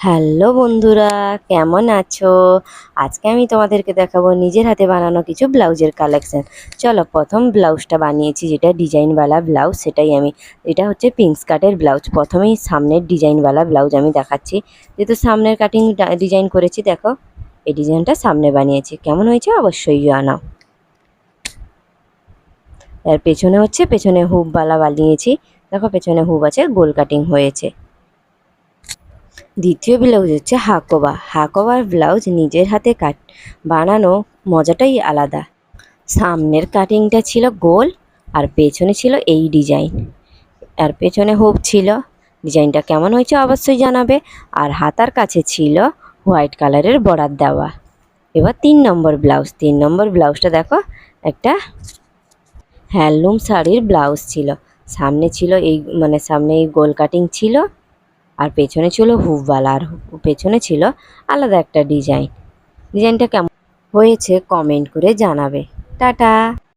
Hello বন্ধুরা, কেমন আছো? আজকে আমি তোমাদেরকে দেখাবো নিজের হাতে বানানো কিছু ব্লাউজের কালেকশন চলো প্রথম ব্লাউজটা বানিয়েছি, যেটা ডিজাইনওয়ালা ব্লাউজ, সেটাই আমি। এটা হচ্ছে পিঙ্ক স্কার্টের ব্লাউজ। প্রথমেই সামনের ডিজাইনওয়ালা ব্লাউজ আমি দেখাচ্ছি। যেহেতু সামনের কাটিং ডিজাইন করেছি, দেখো, এই ডিজাইনটা সামনে বানিয়েছি। কেমন হয়েছে অবশ্যই জানাও। এর পেছনে হচ্ছে, পেছনে হুবওয়ালা বানিয়েছি। দেখো, পেছনে হুপ আছে, গোল কাটিং হয়েছে। দ্বিতীয় ব্লাউজ হচ্ছে হাকোবা। হাকোবার ব্লাউজ নিজের হাতে কাট বানানো মজাটাই আলাদা। সামনের কাটিংটা ছিল গোল, আর পেছনে ছিল এই ডিজাইন আর পেছনে হুপ ছিল। ডিজাইনটা কেমন হয়েছে অবশ্যই জানাবে। আর হাতার কাছে ছিল হোয়াইট কালারের বর্ডার দেওয়া। এবার তিন নম্বর ব্লাউজ তিন নম্বর ব্লাউজটা দেখো, একটা হ্যান্ডলুম শাড়ির ব্লাউজ ছিল। সামনে ছিল এই মানে সামনে এই গোল কাটিং ছিল। আর পেছনে ছিল হুবওয়ালা আর পেছনে ছিল আলাদা একটা ডিজাইন। ডিজাইনটা কেমন? হয়েছে কমেন্ট করে জানাবে। টাটা!